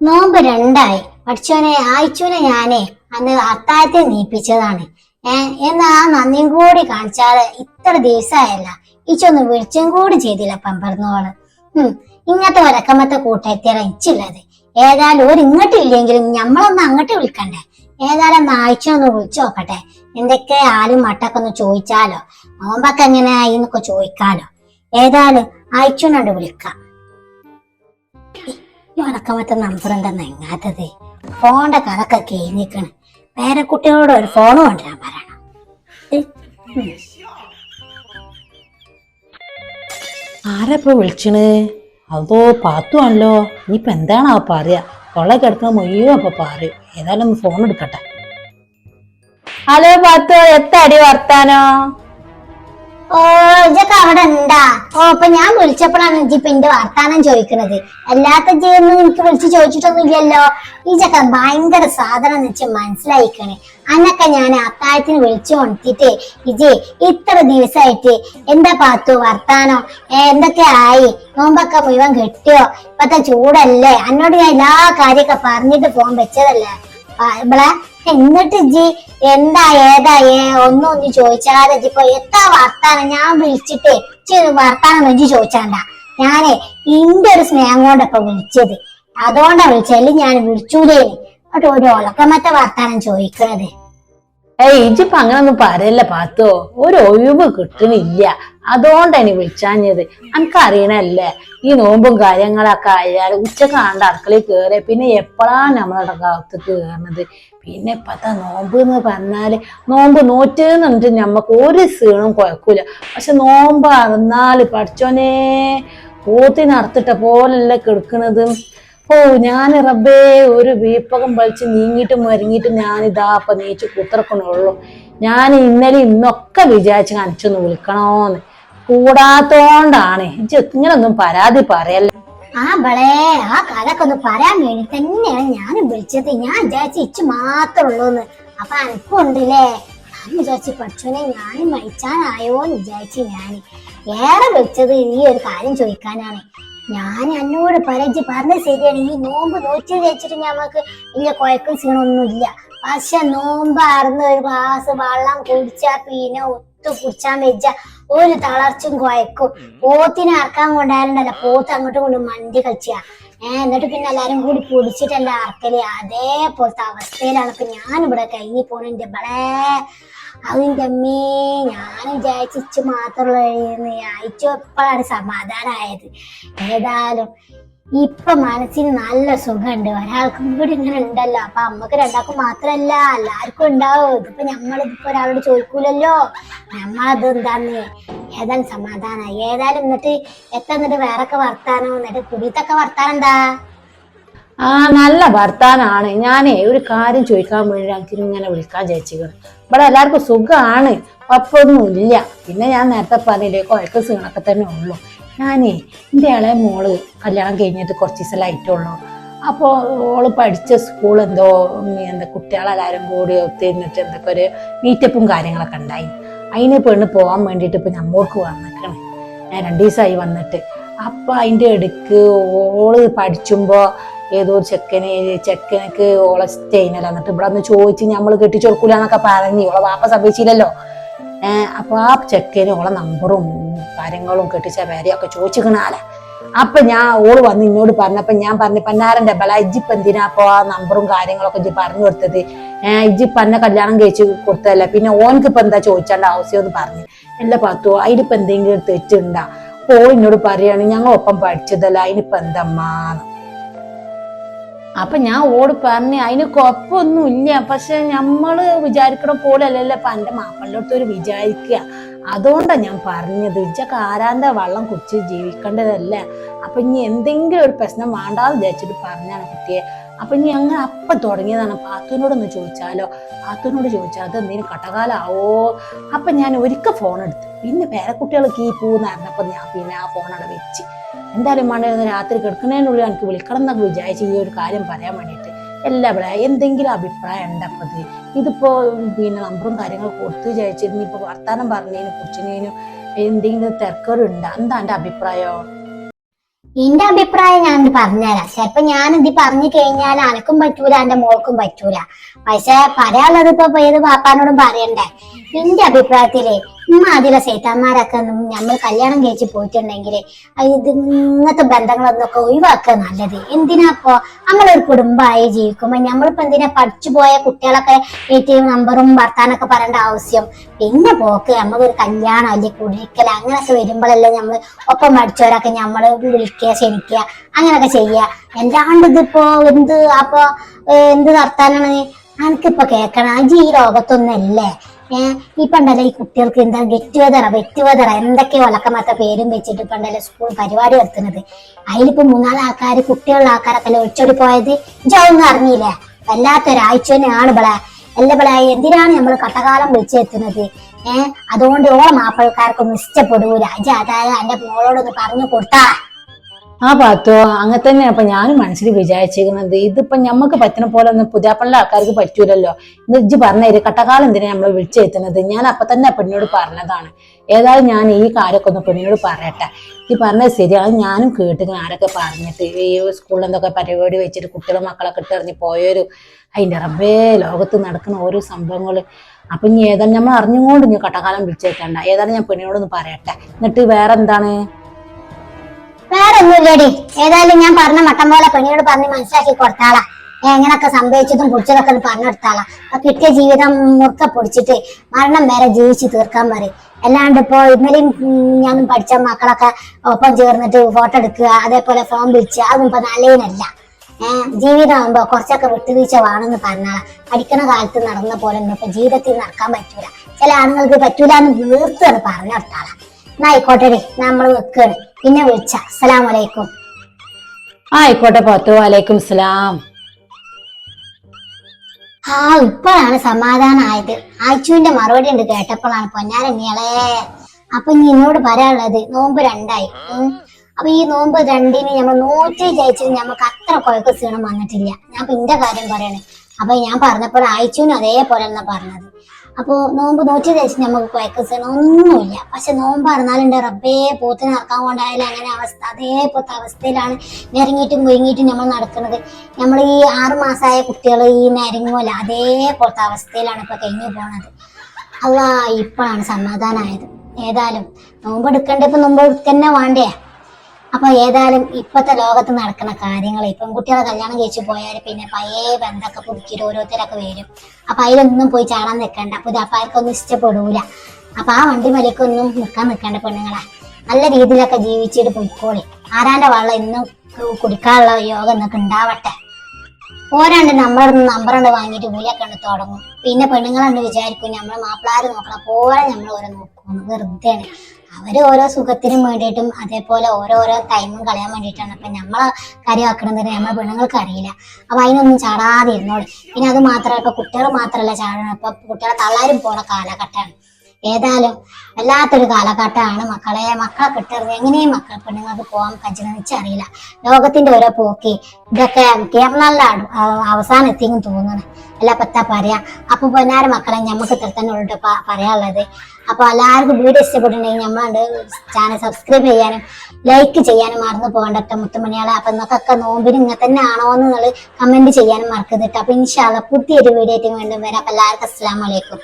നോമ്പ് രണ്ടായി. പഠിച്ചോനെ ആയിച്ചോനെ ഞാനേ അന്ന് അത്താഴത്തെ നീപ്പിച്ചതാണ്. എന്നാ ആ നന്ദിയും കൂടി കാണിച്ചാൽ ഇത്ര ദിവസമായല്ല ഇച്ചൊന്ന് വിളിച്ചും കൂടി ചെയ്തില്ല പമ്പറന്നോൾ ഉം ഇങ്ങനത്തെ ഒരക്കമത്തെ കൂട്ടത്തിയാ ഇച്ചില്ലത് ഏതായാലും ഒരു ഇങ്ങോട്ട് ഇല്ലെങ്കിലും ഞമ്മളൊന്ന് അങ്ങോട്ട് വിളിക്കണ്ടേ? ഏതായാലും ആഴ്ച വിളിച്ചു നോക്കട്ടെ. എന്തൊക്കെ ആരും മട്ടൊക്കെ ഒന്ന് ചോദിച്ചാലോ? നോമ്പൊക്കെ എങ്ങനെയായി എന്നൊക്കെ ചോദിക്കാലോ. ഏതായാലും ആഴ്ചനോട് വിളിക്കാം. ഈ മറ്റേ നമ്പർ ഉണ്ടെന്ന് എങ്ങാത്തത്? ഫോണിന്റെ കഥക്കെ കഴിഞ്ഞിക്കണ് വേറെ കുട്ടികളോട് ഒരു ഫോൺ കൊണ്ടുവരാൻ പറയണം. ആരപ്പോ വിളിച്ചണ്? അതോ പാത്തുവാണല്ലോ ഇനിയിപ്പോ എന്താണോ പറയാ? കൊള്ള കിടക്കുന്ന മുഴുവൻ അപ്പൊ പറയും ഏതായാലും ഒന്ന് ഫോൺ എടുക്കട്ടെ. ഹലോ പാത്തു എത്ര അടി വർത്താനോ? ഓ ഇതൊക്കെ അവിടെ ഉണ്ടാ ഓ അപ്പൊ ഞാൻ വിളിച്ചപ്പോഴാണ് ഇജ്ജിപ്പൊ എന്റെ വർത്താനം ചോദിക്കുന്നത് അല്ലാത്ത ഇജ്ജൊന്നും എനിക്ക് വിളിച്ച് ചോദിച്ചിട്ടൊന്നും ഇല്ലല്ലോ ഈ ചക്ക ഭയങ്കര സാധനം വെച്ച് മനസ്സിലായിക്കണേ. അന്നൊക്കെ ഞാൻ അത്താഴത്തിന് വിളിച്ചു കൊണ്ടിട്ട് ഇജി ഇത്ര ദിവസമായിട്ട് എന്താ പാത്തു വർത്താനോ? എന്തൊക്കെ ആയി? നോമ്പൊക്കെ മുഴുവൻ കിട്ടിയോ? ഇപ്പത്തെ ചൂടല്ലേ? അന്നോട് ഞാൻ എല്ലാ കാര്യമൊക്കെ പറഞ്ഞിട്ട് ഫോൺ വെച്ചതല്ലേ? ഇവളെ എന്നിട്ട് ജി എന്താ ഏതാ ഏ ഒന്നും ഒന്ന് ചോദിച്ചാതെ ജി ഇപ്പൊ എത്താ വർത്താനം ഞാൻ വിളിച്ചിട്ടേ ജി വർത്താനം വെച്ച് ചോദിച്ചാണ്ട. ഞാനേ ഇന്റെ ഒരു സ്നേഹം കൊണ്ടൊക്കെ വിളിച്ചത്. അതുകൊണ്ടാ വിളിച്ചല്ലേ ഞാൻ വിളിച്ചൂലേ ഒരു ഒലക്കമത്തെ വർത്താനം ചോദിക്കണത്. ഏയ് അങ്ങനെ അങ്ങനൊന്നും പറയല്ല പാത്തോ. ഒരു ഒഴിവ് കിട്ടണില്ല. അതുകൊണ്ടാണ് വിളിച്ചാഞ്ഞത്. എനിക്ക് അറിയണല്ലേ ഈ നോമ്പും കാര്യങ്ങളൊക്കെ ആയാൽ ഉച്ചയ്ക്ക് ആണ്ട് അടുക്കളയിൽ കയറിയ പിന്നെ എപ്പോഴാണ് നമ്മളുടെ കാലത്ത് കയറുന്നത് പിന്നെ ഇപ്പത്തെ നോമ്പ് എന്ന് പറഞ്ഞാൽ നോമ്പ് നോറ്റെന്നുണ്ട് നമ്മക്ക് ഒരു സീണും കുഴക്കൂല. പക്ഷെ നോമ്പ് അറന്നാൽ പഠിച്ചോനെ പോത്തി നടത്തിട്ട പോലല്ല കിടക്കണത്. ഓ ഞാൻ റബ്ബേ ഒരു വീപ്പകം വലിച്ച് മരിഞ്ഞിട്ട് ഞാൻ ഞാനിതാ അപ്പൊ നീച്ച് കുത്തിറക്കണുള്ളൂ. ഞാൻ ഇന്നലെ ഇന്നൊക്കെ വിചാരിച്ച് അനച്ചൊന്ന് വിളിക്കണോന്ന്. കൂടാത്തോണ്ടാണ്. ഇങ്ങനൊന്നും പരാതി പറയല്ല. ആ ബളേ ആ കഥക്ക് ഒന്ന് പറയാൻ വേണ്ടി തന്നെയാണ് ഞാൻ വിളിച്ചത്. ഞാൻ വിചാരിച്ച ഇച്ച് മാത്രമുള്ളൂന്ന് അപ്പൊ അനക്കുണ്ടല്ലേ ഞാൻ വിചാരിച്ചു പഠിച്ചോനെ ഞാൻ മരിച്ചാനായോന്ന് വിചാരിച്ചു ഞാൻ ഏറെ വിളിച്ചത്? ഈ ഒരു കാര്യം ചോദിക്കാനാണ്. ഞാൻ എന്നോട് പറയിച്ച് പറഞ്ഞ ശരിയാണ്. ഈ നോമ്പ് നോറ്റി വെച്ചിട്ട് ഞമ്മക്ക് വലിയ കുഴക്കും ക്ഷീണമൊന്നും ഇല്ല പക്ഷെ നോമ്പാർന്ന് ഒരു ഗ്ലാസ് വെള്ളം കുടിച്ചാ പിന്നെ ഒത്തു കുടിച്ചാൻ വെച്ച ഒരു തളർച്ചും കുഴക്കും. പോത്തിനെ അറക്കാൻ കൊണ്ടായിരുന്നല്ല. പോത്ത് അങ്ങോട്ടും കൊണ്ട് മന്തി കളിച്ച. ഏഹ് എന്നിട്ട് പിന്നെ എല്ലാരും കൂടി പൊടിച്ചിട്ടല്ല അറക്കൽ. അതേപോലത്തെ അവസ്ഥയിലാണ് ഇപ്പൊ ഞാൻ ഇവിടെ കഴിഞ്ഞു പോണെന്റെ ബളേ അതിന്റെ അമ്മേ ഞാൻ വിചാരിച്ചു മാത്രമുള്ള അയച്ചു എപ്പോഴാണ് സമാധാനമായത് ഏതായാലും ഇപ്പൊ മനസ്സിന് നല്ല സുഖമുണ്ട്. ഒരാൾക്കും കൂടി ഇങ്ങനെ ഉണ്ടല്ലോ. അപ്പൊ അമ്മയ്ക്ക് രണ്ടാൾക്കും മാത്രല്ല എല്ലാവർക്കും ഉണ്ടാവും. ഇതിപ്പോ നമ്മളിതിപ്പോ ഒരാളോട് ചോദിക്കൂലല്ലോ. നമ്മളത് എന്താന്ന്? ഏതായാലും സമാധാനായി. ഏതായാലും എന്നിട്ട് എത്ര എന്നിട്ട് വേറൊക്കെ വർത്താനം? എന്നിട്ട് കുടിത്തൊക്കെ വർത്താനം എന്താ? ആ നല്ല ഭർത്താനാണ് ഞാനേ ഒരു കാര്യം ചോദിക്കാൻ വേണ്ടി എനിക്ക് ഇങ്ങനെ വിളിക്കാൻ ചേച്ചിക്കുന്നു ഇവിടെ എല്ലാവർക്കും സുഖമാണ് കുഴപ്പമൊന്നുമില്ല. പിന്നെ ഞാൻ നേരത്തെ പറഞ്ഞില്ലേ കുഴക്ക സീണൊക്കെ തന്നെ ഉള്ളൂ. ഞാനേ എന്റെ ഇളയ മോൾ കല്യാണം കഴിഞ്ഞിട്ട് കുറച്ച് ദിവസമായിട്ടുള്ളൂ അപ്പോൾ ഓൾ പഠിച്ച സ്കൂൾ എന്തോ എന്താ കുട്ടികളെല്ലാവരും കൂടി ഒത്തിരുന്നിട്ട് എന്തൊക്കെ ഒരു മീറ്റപ്പും കാര്യങ്ങളൊക്കെ ഉണ്ടായി. അതിന് പെണ്ണ് പോകാൻ വേണ്ടിയിട്ട് ഇപ്പം നമ്മൾക്ക് വന്നിക്കണം. ഞാൻ രണ്ട് ദിവസമായി വന്നിട്ട്. അപ്പം അതിന്റെ ഇടയ്ക്ക് ഓൾ പഠിച്ചുമ്പോൾ ഏതോ ഒരു ചെക്കന് ചെക്കനക്ക് ഓളെ സ്റ്റെയിനല്ല എന്നിട്ട് ഇവിടെ ഒന്ന് ചോദിച്ച് നമ്മൾ കെട്ടിച്ചു കൊടുക്കൂലെന്നൊക്കെ പറഞ്ഞു. ഓളെ വാപ്പ സമ്മതിച്ചില്ലല്ലോ. ഏഹ് അപ്പൊ ആ ചെക്കന് ഓളെ നമ്പറും കാര്യങ്ങളും കെട്ടിച്ച പേരെയൊക്കെ ചോദിച്ചിക്കണാല അപ്പൊ ഞാൻ ഓൾ വന്ന് ഇന്നോട് പറഞ്ഞപ്പോ ഞാൻ പറഞ്ഞു പന്നാരന്റെ ബല ഇജ്ജിപ്പ് എന്തിനാ അപ്പൊ ആ നമ്പറും കാര്യങ്ങളൊക്കെ ഇജ്ജ് പറഞ്ഞു കൊടുത്തത്? ഏഹ് ഇജ്ജിപ്പ് എന്നെ കല്യാണം കഴിച്ച് കൊടുത്തതല്ല. പിന്നെ ഓനക്ക് ഇപ്പൊ എന്താ ചോദിച്ചാണ്ട് ആവശ്യം എന്ന് പറഞ്ഞു. എല്ലാ പത്തോ അതിലിപ്പോ എന്തെങ്കിലും തെറ്റുണ്ടാ? അപ്പൊ ഓൾ എന്നോട് പറയാണ് ഞങ്ങൾ ഒപ്പം പഠിച്ചതല്ല അതിനിപ്പോ എന്തമ്മാന്ന് അപ്പൊ ഞാൻ ഓട് പറഞ്ഞു അതിന് കുഴപ്പമൊന്നുമില്ല പക്ഷെ നമ്മൾ വിചാരിക്കണ പോലെ അല്ലല്ലോ ഇപ്പൊ എന്റെ മാപ്പിളോട്ട് ഒരു വിചാരിക്കുക അതുകൊണ്ടാണ് ഞാൻ പറഞ്ഞത്. ഇച്ച ആരാന്റെ വെള്ളം കുടിച്ച് ജീവിക്കേണ്ടതല്ല. അപ്പൊ ഇനി എന്തെങ്കിലും ഒരു പ്രശ്നം വേണ്ടാന്ന് വിചാരിച്ചിട്ട് പറഞ്ഞാണ് കുട്ടിയെ. അപ്പൊ ഇനി അങ്ങനെ അപ്പൊ തുടങ്ങിയതാണ്. പാത്തുവിനോടൊന്ന് ചോദിച്ചാലോ? പാത്തുവിനോട് ചോദിച്ചാൽ അത് എന്തെങ്കിലും കട്ടകാലാവോ? അപ്പൊ ഞാൻ ഒരിക്കൽ ഫോൺ എടുത്തു. പിന്നെ പേരക്കുട്ടികൾ കീ പൂന്ന് അറിഞ്ഞപ്പോ ഞാൻ പിന്നെ ആ ഫോൺ അവിടെ വെച്ച്. എന്തായാലും മണ്ണിരുന്ന് രാത്രി കിടക്കുന്നതിനുള്ളിൽ എനിക്ക് വിളിക്കണം എന്നൊക്കെ വിചാരിച്ച് ഈ ഒരു കാര്യം പറയാൻ വേണ്ടിയിട്ട് എല്ലാ എല്ലാവരും എന്തെങ്കിലും അഭിപ്രായം ഉണ്ടപ്പത് ഇതിപ്പോ പിന്നെ നമ്പറും കാര്യങ്ങളും കൊടുത്തു വിചാരിച്ചിരുന്നു. ഇപ്പൊ വർത്താനം പറഞ്ഞതിനും കുറിച്ചതിനും എന്തെങ്കിലും തിരക്കറുണ്ടോ എന്താ എന്റെ അഭിപ്രായം? എന്റെ അഭിപ്രായം ഞാൻ പറഞ്ഞുതരാം. ചിലപ്പോ ഞാൻ ഇത് പറഞ്ഞു കഴിഞ്ഞാൽ അനക്കും പറ്റൂല എന്റെ മോൾക്കും പറ്റൂല. പക്ഷെ പറയാനുള്ളത് ഇപ്പൊ ഏത് പാപ്പാനോടും പറയണ്ടേ? എന്റെ അഭിപ്രായത്തിൽ അതിലെ സൈത്താന്മാരൊക്കെ നമ്മൾ കല്യാണം കഴിച്ച് പോയിട്ടുണ്ടെങ്കിൽ ഇത് ഇങ്ങനത്തെ ബന്ധങ്ങളൊന്നൊക്കെ ഒഴിവാക്കുക നല്ലത്. എന്തിനാ ഇപ്പൊ നമ്മളൊരു കുടുംബമായി ജീവിക്കുമ്പോ നമ്മളിപ്പോ എന്തിനാ പഠിച്ചു പോയ കുട്ടികളൊക്കെ എ ടി എം നമ്പറും വർത്താനൊക്കെ പറയേണ്ട ആവശ്യം? പിന്നെ പോക്ക് നമുക്കൊരു കല്യാണം അല്ലെങ്കിൽ കുടിക്കൽ അങ്ങനെയൊക്കെ വരുമ്പോഴല്ലേ നമ്മൾ ഒപ്പം പഠിച്ചവരൊക്കെ നമ്മൾ വിളിക്കുക ക്ഷണിക്കുക അങ്ങനെയൊക്കെ ചെയ്യുക. എല്ലാണ്ട് ഇതിപ്പോ എന്ത് അപ്പോ എന്ത് വർത്താനാണ് എനിക്കിപ്പോ കേക്കണം അജി ഈ ലോകത്തൊന്നല്ലേ? ഏഹ് ഈ പണ്ടല്ലേ ഈ കുട്ടികൾക്ക് എന്താ ഗെറ്റ് വ്യക്തിവതറ ഗെറ്റ് ടുഗദറ എന്തൊക്കെയോ ഒലക്കമാത്ത പേരും വെച്ചിട്ട് പണ്ടല്ലേ സ്കൂൾ പരിപാടി നടത്തുന്നത്. അതിലിപ്പോ മൂന്നാൽ ആൾക്കാർ കുട്ടികളുടെ ആൾക്കാരൊക്കെ ഒളിച്ചോടി പോയത്? ഇജൊന്നും അറിഞ്ഞില്ലേ? വല്ലാത്തൊരാഴ്ച തന്നെയാണ് ഇവിടെ ഇവിടെ എന്തിനാണ് നമ്മൾ കട്ടകാലം വിളിച്ചെത്തുന്നത് ഏഹ് അതുകൊണ്ട് ഓളം മാപ്പിളക്കാർക്കൊന്നും ഇഷ്ടപ്പെടൂല. അജ അതായത് എന്റെ മോളോടൊന്ന് പറഞ്ഞു കൊടുത്താ. ആ പാത്തോ അങ്ങനെ തന്നെയാണ് അപ്പൊ ഞാനും മനസ്സിൽ വിചാരിച്ചിരിക്കുന്നത് ഇതിപ്പോ ഞമ്മക്ക് പറ്റുന്ന പോലെ ഒന്നും പുതിയാപ്പള്ള ആൾക്കാർക്ക് പറ്റൂലല്ലോ. ഇത് ഇജ്ജ് പറഞ്ഞേര് കട്ടകാലം എന്തിനാ നമ്മൾ വിളിച്ചെത്തുന്നത് ഞാൻ അപ്പൊ തന്നെ പെണ്ണിനോട് പറഞ്ഞതാണ്. ഏതായാലും ഞാൻ ഈ കാര്യമൊക്കെ ഒന്ന് പെണ്ണിനോട് പറയട്ടെ. ഈ പറഞ്ഞത് ശരിയാണ്. ഞാനും കേട്ടിങ്ങനെ ആരൊക്കെ പറഞ്ഞിട്ട് ഈ സ്കൂളിൽ എന്തൊക്കെ പരിപാടി വെച്ചിട്ട് കുട്ടികളും മക്കളൊക്കെ ഇട്ടെറിഞ്ഞ് പോയൊരു അതിന്റെ റബ്ബേ ലോകത്ത് നടക്കുന്ന ഓരോ സംഭവങ്ങൾ അപ്പൊ ഇനി ഏതായാലും നമ്മൾ അറിഞ്ഞുകൊണ്ട് ഇനി കട്ടകാലം വിളിച്ചേക്കണ്ട ഏതായാലും ഞാൻ പെണ്ണിനോടൊന്ന് പറയട്ടെ. എന്നിട്ട് വേറെ എന്താണ് വേറെ ഒന്നുമില്ലടി ഏതായാലും ഞാൻ പറഞ്ഞ മട്ടം പോലെ പെണ്ണിനോട് പറഞ്ഞ് മനസ്സിലാക്കി കൊടുത്താളാ. എങ്ങനൊക്കെ സംഭവിച്ചതും പൊടിച്ചതൊക്കെ ഒന്ന് പറഞ്ഞു കൊടുത്താളാ. അപ്പൊ കിട്ടിയ ജീവിതം മുറുക്ക പൊടിച്ചിട്ട് മരണം വരെ ജീവിച്ച് തീർക്കാൻ പറയും. അല്ലാണ്ട് ഇപ്പോ ഇന്നലെയും ഞാൻ പഠിച്ച മക്കളൊക്കെ ഒപ്പം ചേർന്നിട്ട് ഫോട്ടോ എടുക്കുക അതേപോലെ ഫോൺ വിളിച്ച് അതൊന്നും ഇപ്പൊ നല്ലതിനല്ല. ജീവിതമാകുമ്പോ കുറച്ചൊക്കെ വിട്ടുവീഴ്ച വേണമെന്ന് പറഞ്ഞാൽ പഠിക്കുന്ന കാലത്ത് നടന്ന പോലെ ഒന്നും ഇപ്പൊ ജീവിതത്തിൽ നടക്കാൻ പറ്റൂല. ചില ആണുങ്ങൾക്ക് പറ്റൂല എന്ന് പറഞ്ഞു ആയിക്കോട്ടെ നമ്മൾ വെക്കാണ്. പിന്നെ വിളിച്ച. അസ്സലാമലൈക്കും. ആയിക്കോട്ടെ പത്തു വലൈക്കും സലാം ആ ഇപ്പോഴാണ് സമാധാനമായത് ആച്ചുവിന്റെ മറുപടി ഉണ്ട് കേട്ടപ്പോഴാണ് പൊന്നാരണ്ണിയാളെ അപ്പൊ ഇനി എന്നോട് പറയാനുള്ളത് നോമ്പ് രണ്ടായി. അപ്പൊ ഈ നോമ്പ് രണ്ടിന് നമ്മൾ നൂറ്റി ജയിച്ചിട്ട് നമുക്ക് അത്ര കുഴക്ക ക്ഷീണം വന്നിട്ടില്ല. ഞാൻ ഇപ്പൊ ഇന്റെ കാര്യം പറയണേ. അപ്പൊ ഞാൻ പറഞ്ഞപ്പോൾ ആയിച്ചുവിനും അതേപോലെ എന്നാ പറഞ്ഞത്. അപ്പൊ നോമ്പ് നൂറ്റി ജയിച്ചിട്ട് നമുക്ക് കുഴക്ക ക്ഷീണം ഒന്നുമില്ല. പക്ഷെ നോമ്പ് അറിഞ്ഞാലുണ്ട് റബ്ബേ പോത്തിന് നടക്കാൻ കൊണ്ടായാലും അങ്ങനെ അവസ്ഥ. അതേപോലത്തെ അവസ്ഥയിലാണ് ഞെരങ്ങിയിട്ടും മുരിങ്ങിയിട്ടും നമ്മൾ നടക്കുന്നത്. നമ്മൾ ഈ ആറ് മാസമായ കുട്ടികൾ ഈ നരങ്ങുമല്ല അതേപോലത്തെ അവസ്ഥയിലാണ് ഇപ്പൊ കഴിഞ്ഞു പോണത്. അല്ല ഇപ്പോഴാണ് സമാധാനമായത് ഏതായാലും നോമ്പ് എടുക്കണ്ടേ ഇപ്പൊ നോമ്പ് എടുക്കന്നെ വേണ്ടേ? അപ്പൊ ഏതായാലും ഇപ്പത്തെ ലോകത്ത് നടക്കുന്ന കാര്യങ്ങൾ ഇപ്പം കുട്ടികളെ കല്യാണം കഴിച്ചു പോയാൽ പിന്നെ പഴയ ബന്ധമൊക്കെ പുതുക്കിയിട്ട് ഓരോരുത്തരൊക്കെ വരും. അപ്പൊ അതിലൊന്നും പോയി ചാടാൻ നിൽക്കണ്ട അപ്പൊ അപ്പാർക്കൊന്നും ഇഷ്ടപ്പെടൂല. അപ്പൊ ആ വണ്ടി മലക്കൊന്നും നിൽക്കാൻ നിൽക്കണ്ട പെണ്ണുങ്ങളെ. നല്ല രീതിയിലൊക്കെ ജീവിച്ചിട്ട് പോയിക്കോളി. ആരാന്റെ വെള്ളം ഇന്നും കുടിക്കാനുള്ള യോഗം എന്നൊക്കെ ഉണ്ടാവട്ടെ. ഓരാണ്ട് നമ്പർ നമ്പറുണ്ട് വാങ്ങിയിട്ട് വിളിയൊക്കെ ഉണ്ട് തുടങ്ങും. പിന്നെ പെണ്ണുങ്ങളുണ്ട് വിചാരിക്കും നമ്മൾ മാപ്പിളാര് നോക്കണം പോലെ നമ്മൾ ഓരോ നോക്കും. വെറുതെയാണ്. അവർ ഓരോ സുഖത്തിനും വേണ്ടിയിട്ടും അതേപോലെ ഓരോരോ ടൈമും കളയാൻ വേണ്ടിയിട്ടാണ്. അപ്പൊ നമ്മളെ കാര്യമാക്കണമെന്ന് നമ്മളെ പെണ്ണുങ്ങൾക്ക് അറിയില്ല. അപ്പൊ അതിനൊന്നും ചാടാതെ ഇരുന്നോളൂ പിന്നെ അത് മാത്രമല്ല ഇപ്പൊ കുട്ടികൾ മാത്രമല്ല ചാടണം ഇപ്പൊ കുട്ടികളെ തള്ളാരും പോണ കാലഘട്ടമാണ്. ഏതായാലും വല്ലാത്തൊരു കാലഘട്ടമാണ് മക്കളെ. മക്കളെ കിട്ടരുത്. എങ്ങനെയും മക്കൾ പെണ്ണുങ്ങൾക്ക് പോകാൻ പറ്റുന്ന അറിയില്ല. ലോകത്തിന്റെ ഓരോ പോക്കി ഇതൊക്കെ കേരളത്തിലാണ് അവസാനം എത്തിയെന്ന് തോന്നുന്നു. അല്ല പത്താ പറയാ? അപ്പൊ പൊന്നാര മക്കളെ ഞമ്മക്ക് ഇത്ര തന്നെ ഉള്ളു പറയാനുള്ളത്. അപ്പൊ എല്ലാവർക്കും വീഡിയോ ഇഷ്ടപ്പെട്ടിട്ടുണ്ടെങ്കിൽ നമ്മളുണ്ട് ചാനൽ സബ്സ്ക്രൈബ് ചെയ്യാനും ലൈക്ക് ചെയ്യാനും മറന്നു പോകണ്ട മുത്തുമണിയാളെ അപ്പൊ നിങ്ങൾക്കൊക്കെ നോമ്പിന് ഇങ്ങനെ തന്നെ ആണോ എന്ന് നിങ്ങൾ കമന്റ് ചെയ്യാനും മറക്കരുത് അപ്പൊ ഇൻഷാല്ല പുതിയൊരു വീഡിയോ ആയിട്ട് വീണ്ടും വരാം. അപ്പൊ എല്ലാവർക്കും അസ്സലാമലൈക്കും